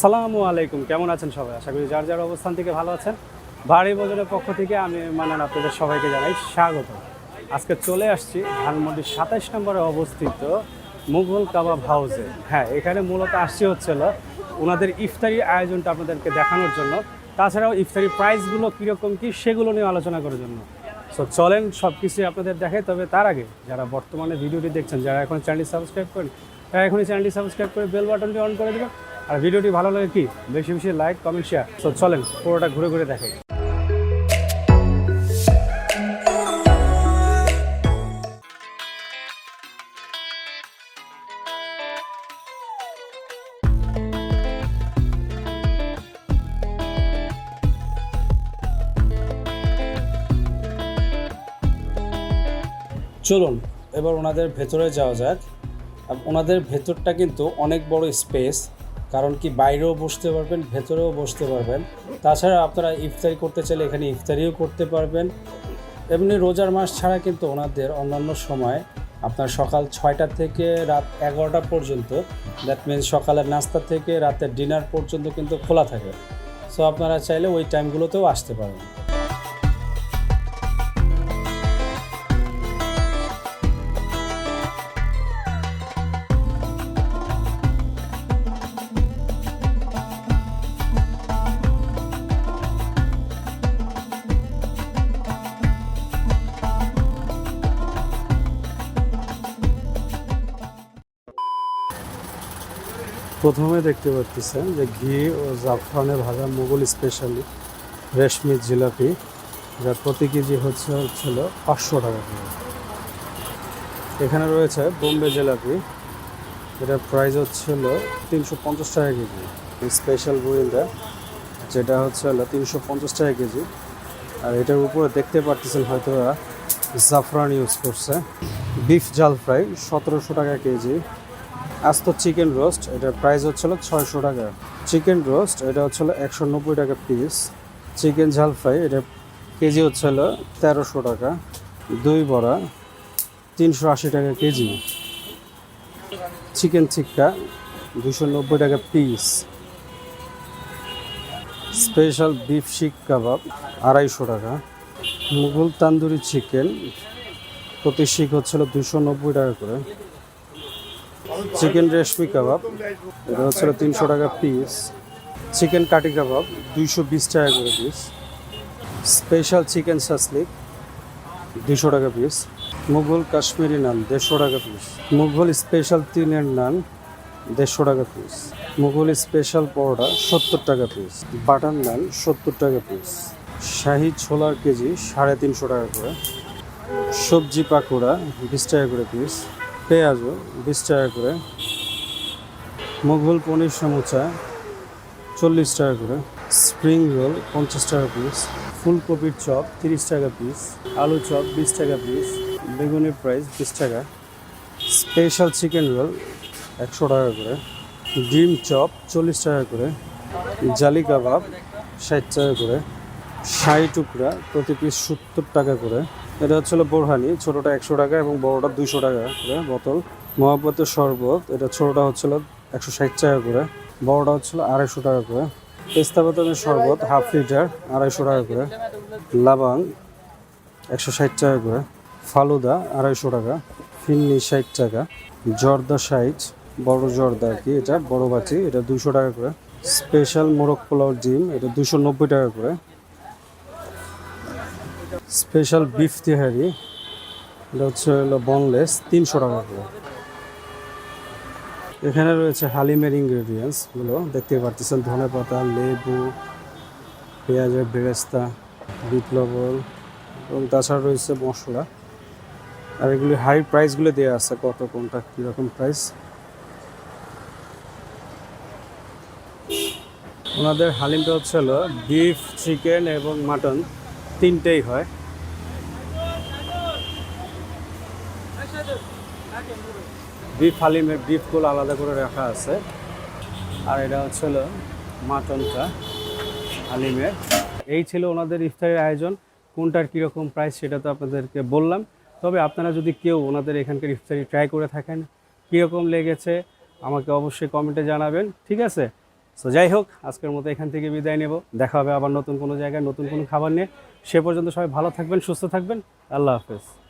সালামু আলাইকুম, কেমন আছেন সবাই? আশা করি যার যার অবস্থান থেকে ভালো আছেন। ভারী বাজারের পক্ষ থেকে আমি মানান আপনাদের সবাইকে জানাই স্বাগত। আজকে চলে আসছি ধানমন্ডির সাতাইশ নম্বরে অবস্থিত মুঘল কাবাব হাউসে। হ্যাঁ এখানে মূলত আসছি হচ্ছিল ওনাদের ইফতারি আয়োজনটা আপনাদেরকে দেখানোর জন্য। তাছাড়াও ইফতারি প্রাইসগুলো কীরকম কী সেগুলো নিয়ে আলোচনা করার জন্য। সো চলেন সব কিছুই আপনাদের দেখাই, তবে তার আগে যারা বর্তমানে ভিডিওটি দেখছেন, যারা এখন চ্যানেলটি সাবস্ক্রাইব করেন তারা এখনই চ্যানেলটি সাবস্ক্রাইব করে বেল বাটনটি অন করে দেবেন। আর ভিডিওটি ভালো লাগে কি, বেশি বেশি লাইক কমেন্ট শেয়ার সো চলেন, পুরোটা ঘুরে ঘুরে দেখাই। চলুন, এবার ওনাদের ভেতরে যাওয়া যাক। ওনাদের ভেতরটা কিন্তু অনেক বড় স্পেস কারণ কি বাইরেও বসতে পারবেন, ভেতরেও বসতে পারবেন। তাছাড়া আপনারা ইফতারি করতে চাইলে এখানে ইফতারিও করতে পারবেন। এমনি রোজার মাস ছাড়া কিন্তু ওনাদের অন্যান্য সময় আপনার সকাল ছয়টা থেকে রাত এগারোটা পর্যন্ত দ্যাট মিনস সকালের নাস্তা থেকে রাতের ডিনার পর্যন্ত কিন্তু খোলা থাকে। সো আপনারা চাইলে ওই টাইমগুলোতেও আসতে পারেন। প্রথমে দেখতে পাচ্ছেন যে ঘি ও জাফরানে ভাজা মোগল স্পেশালি রেশমি জিলাপি, যার প্রতি কেজি হচ্ছে হচ্ছিল পাঁচশো টাকা করে এখানে রয়েছে বোম্বে জিলাপি, এটার প্রাইস হচ্ছিল তিনশো পঞ্চাশ টাকা কেজি। স্পেশাল বুইলটা, যেটা হচ্ছে হলো তিনশো পঞ্চাশ টাকা কেজি। আর এটার উপরে দেখতে পারতেছেন হয়তো জাফরান ইউজ করছে। বিফ জাল ফ্রাই সতেরোশো টাকা কেজি। আস্ত চিকেন রোস্ট, এটার প্রাইস হচ্ছিল ছয়শো টাকা। চিকেন রোস্ট, এটা হচ্ছিল একশো নব্বই টাকা পিস চিকেন ঝাল ফ্রাই, এটা কেজি হচ্ছিল তেরোশো টাকা। দই বড়া, তিনশো আশি টাকা কেজি। চিকেন টিক্কা দুশো নব্বই টাকা পিস স্পেশাল বিফ শিক কাবাব, আড়াইশো টাকা। মুঘল তান্দুরি চিকেন, প্রতি শিক হচ্ছিল দুশো নব্বই টাকা করে। চিকেন রেশমি কাবাব এটা হচ্ছিল তিনশো টাকা পিস চিকেন কাটি কাবাব দুইশো বিশ টাকা করে পিস স্পেশাল চিকেন সাসলিক দুশো টাকা পিস মুঘল কাশ্মীরি নান, দেড়শো টাকা পিস মুঘল স্পেশাল তিনের নান, দেড়শো টাকা পিস মুঘল স্পেশাল পরোটা, সত্তর টাকা পিস বাটার নান, সত্তর টাকা পিস শাহি ছোলার কেজি, সাড়ে তিনশো টাকা করে। সবজি পাকোড়া, বিশ টাকা করে পিস পেঁয়াজও বিশ টাকা করে। মুঘল পনির সমুচা চল্লিশ টাকা করে। স্প্রিং রোল পঞ্চাশ টাকা পিস ফুলকপির চপ তিরিশ টাকা পিস আলু চপ বিশ টাকা পিস বেগুনের প্রাইস বিশ টাকা। স্পেশাল চিকেন রোল একশো টাকা করে। ডিম চপ চল্লিশ টাকা করে। জালি কাবাব ষাট টাকা করে। শাহি টুকরা প্রতি পিস সত্তর টাকা করে। এটা হচ্ছিল বোরহানি, ছোটোটা একশো টাকা এবং বড়োটা দুশো টাকা করে বোতল। মহাব্বতের শরবত, এটা ছোটোটা হচ্ছিল একশো ষাট টাকা করে, বড়োটা হচ্ছিল আড়াইশো টাকা করে। পেস্তা বাদামের শরবত, হাফ লিটার, আড়াইশো টাকা করে। লাবাং, একশো ষাট টাকা করে। ফালুদা, আড়াইশো টাকা। ফিন্নি, ষাট টাকা। জর্দা সাইজ বড় জর্দা আর কি, এটা বড় বাটি, এটা দুশো টাকা করে। স্পেশাল মোরগ পোলাও ডিম, এটা দুশো নব্বই টাকা করে। Special beef tehari. এটা হচ্ছে হলো বনলেস তিনশো টাকা করে। এখানে রয়েছে হালিমের ইনগ্রেডিয়েন্টসগুলো দেখতে পারতেছেন, ধনে পাতা, লেবু, পেঁয়াজের বেরেস্তা, বিট লবণ, এবং তাছাড়া রয়েছে মশলা আর এগুলি হাই প্রাইসগুলো দেওয়া আছে, কত, কোনটা, কীরকম প্রাইস ওনাদের হালিমটা হচ্ছে হলো বিফ চিকেন এবং মাটন তিনটেই হয়। বিফ হালিমের বিফগুলো আলাদা করে রাখা আছে। আর এটা হচ্ছে মাটনটা হালিমের। এই ছিল ওনাদের ইফতারের আয়োজন। কোনটার কীরকম প্রাইস সেটা তো আপনাদেরকে বললাম। তবে আপনারা যদি কেউ ওনাদের এখানকার ইফতারি ট্রাই করে থাকেন, কীরকম লেগেছে, আমাকে অবশ্যই কমেন্টে জানাবেন, ঠিক আছে? সো যাই হোক, আজকের মতো এখান থেকে বিদায় নেব। দেখা হবে আবার নতুন কোনো জায়গায় নতুন কোনো খাবার নিয়ে। সে পর্যন্ত সবাই ভালো থাকবেন, সুস্থ থাকবেন। আল্লাহ হাফেজ।